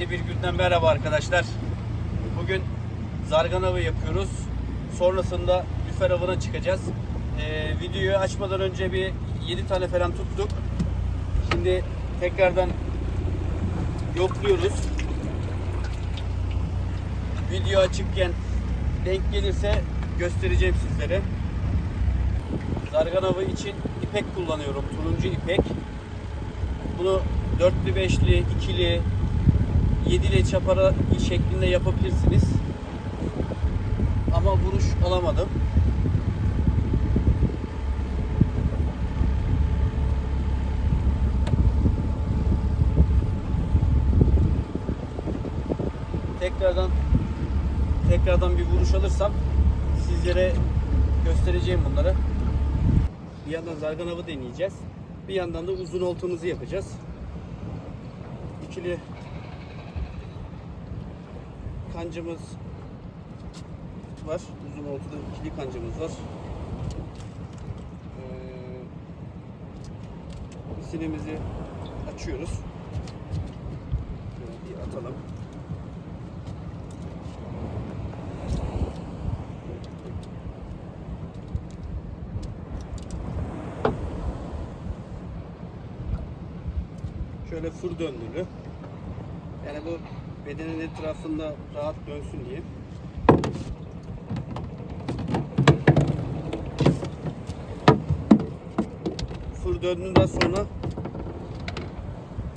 Yeni bir günden merhaba arkadaşlar. Bugün zargan avı yapıyoruz. Sonrasında lüfer avına çıkacağız. Ee, videoyu açmadan önce bir 7 tane falan tuttuk. Şimdi tekrardan yokluyoruz. Video açıkken denk gelirse göstereceğim sizlere. Zargan avı için ipek kullanıyorum. Turuncu ipek. Bunu dörtlü, beşli, ikili, yedili çapara şeklinde yapabilirsiniz. Ama vuruş alamadım. Tekrardan tekrardan bir vuruş alırsam sizlere göstereceğim bunları. Bir yandan zargan avı deneyeceğiz. Bir yandan da uzun oltamızı yapacağız. İkili kancamız var. Uzun oltada ikili kancamız var. Ee, sinemizi açıyoruz. Şöyle bir atalım. Şöyle fır döndürü. Yani bu bedenin etrafında rahat dönsün diye. Fır döndüğünden sonra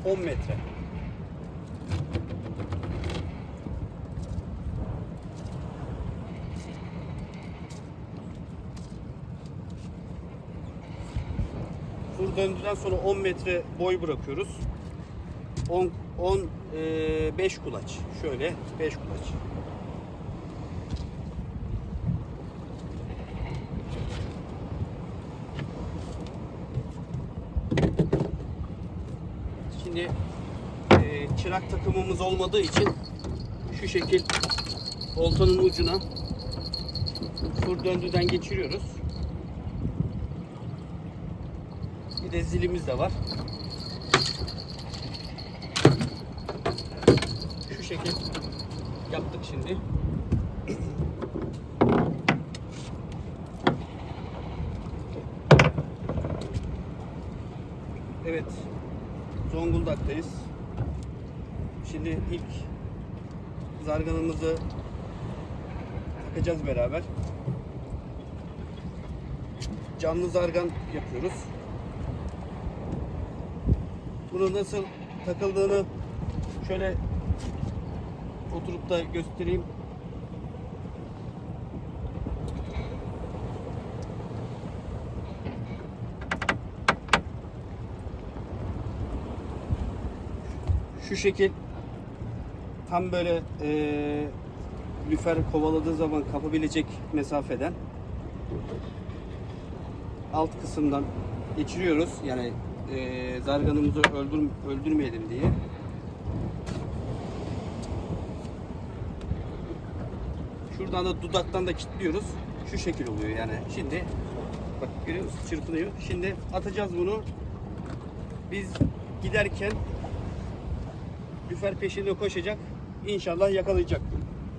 10 metre. Fır döndükten sonra 10 metre boy bırakıyoruz. 10 10 5 kulaç. Şöyle 5 kulaç. Şimdi e, çırak takımımız olmadığı için şu şekil oltanın ucuna fır döndüden geçiriyoruz. Bir de zilimiz de var. Şekil yaptık şimdi. Evet. Zonguldak'tayız. Şimdi ilk zarganımızı takacağız beraber. Canlı zargan yapıyoruz. Bunu nasıl takıldığını şöyle oturup da göstereyim. Şu şekil tam böyle eee lüfer kovaladığı zaman kapabilecek mesafeden alt kısımdan geçiriyoruz. Yani eee zarganımızı öldür, öldürmeyelim diye. Şuradan da dudaktan da kilitliyoruz. Şu şekil oluyor yani. Şimdi bak görüyor musun çırpınıyor. Şimdi atacağız bunu. Biz giderken lüfer peşinde koşacak. İnşallah yakalayacak.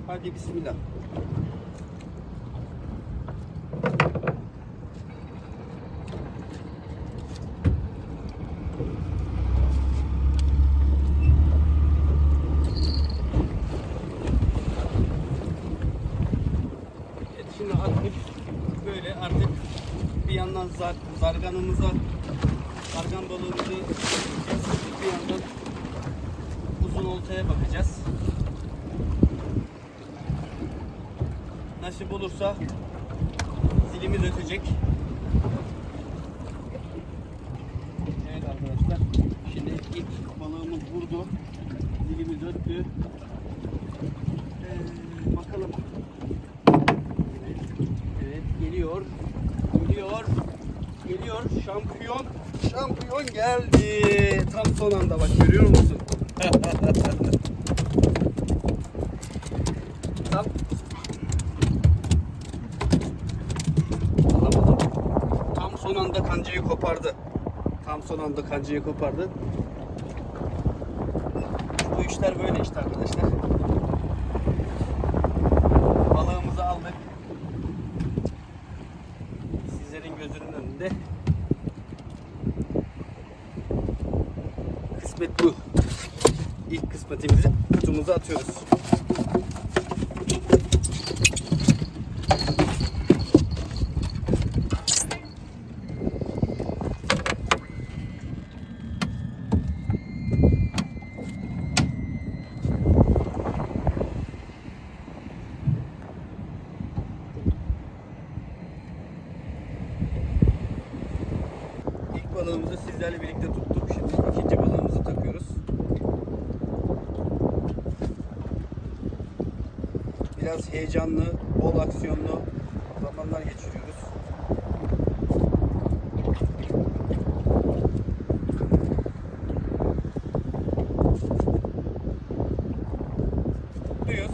Hadi bismillah. Evet, şimdi attık. Böyle artık bir yandan zar, zarganımıza zargan balığımızı. Bir yandan uzun oltaya bakacağız. Nasip olursa zilimiz ötecek. Evet arkadaşlar. Şimdi ilk balığımız vurdu. Zilimiz öttü. Ee, bakalım. Evet, evet geliyor. Geliyor. Geliyor. Şampiyon. Şampiyon geldi. Tam son anda bak görüyor musun? Tam Alamadım. Tam son anda kancayı kopardı. Tam son anda kancayı kopardı. bu işler böyle işte arkadaşlar. Balığımızı aldık. Önünde. Kısmet bu. İlk kısmetimizi kutumuza atıyoruz. Balığımızı sizlerle birlikte tuttuk. Şimdi ikinci balığımızı takıyoruz. Biraz heyecanlı, bol aksiyonlu zamanlar geçiriyoruz. Mutluyuz.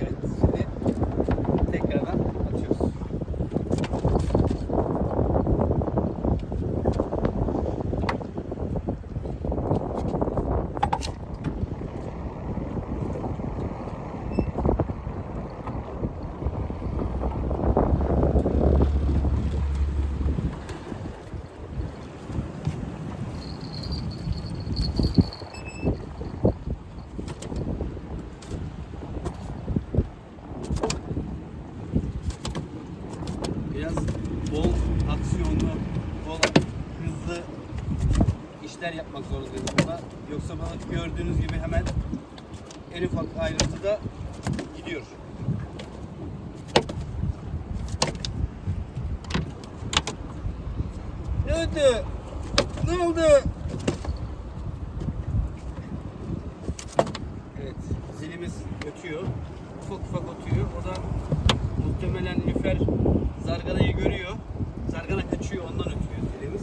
Evet, şimdi tekrardan atıyoruz. Biraz bol aksiyonlu, bol hızlı işler yapmak zorundayız burada. Yoksa balık gördüğünüz gibi hemen en ufak ayrıntıda gidiyor. Ne oldu? Ne oldu? Evet, zilimiz ötüyor. Ufak ufak ötüyor. O da muhtemelen lüfer zarganayı görüyor. Zargana kaçıyor, ondan ötüyor zilimiz.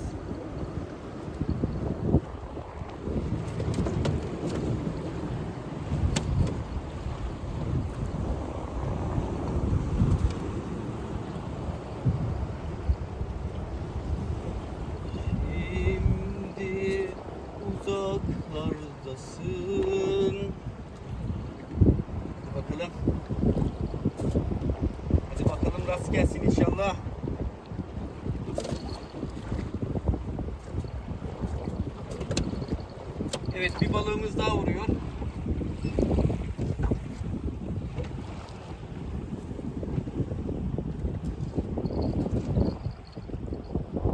Şimdi uzaklardasın. Hadi bakalım. Hadi bakalım rast gelsin inşallah. Evet bir balığımız daha vuruyor.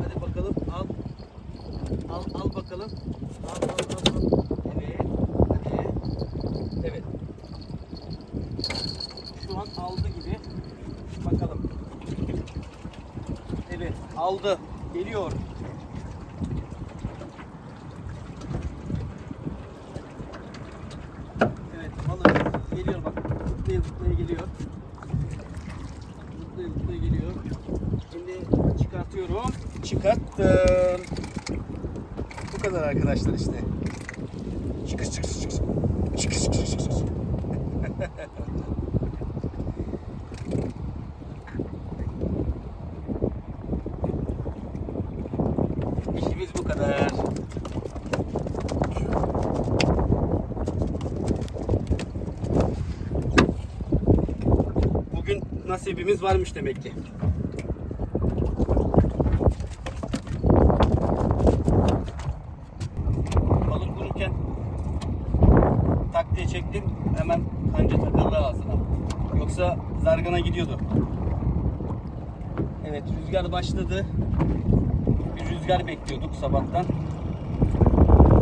Hadi bakalım al. Al al bakalım. Al al al. al. Evet. Hadi. Evet. Şu an aldı gibi. Bakalım. Evet aldı. Geliyor. Evet balık geliyor bak. Zıplaya zıplaya geliyor. Zıplaya zıplaya geliyor. Şimdi çıkartıyorum. Çıkarttım. Bu kadar arkadaşlar işte. Çıkış çıkış çıkış. Çıkış çıkış çıkış. İşimiz bu kadar. Bugün nasibimiz varmış demek ki. Balık vururken tak diye çektim hemen kanca takıldı ağzına. Yoksa zargana gidiyordu. Evet rüzgar başladı. Bir rüzgar bekliyorduk sabahtan.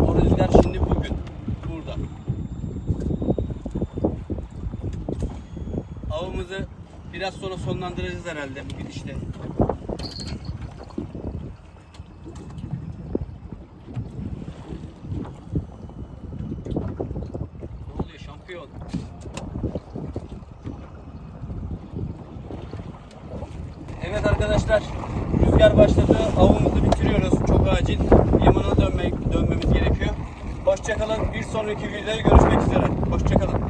O rüzgar şimdi bugün burada. Avımızı biraz sonra sonlandıracağız herhalde bu gidişle. Ne oluyor şampiyon? Evet arkadaşlar rüzgar başladı. Avımızı bitiriyoruz. Çok acil. Yemana dönmek, dönmemiz gerekiyor. Hoşçakalın. Bir sonraki videoda görüşmek üzere. Hoşçakalın.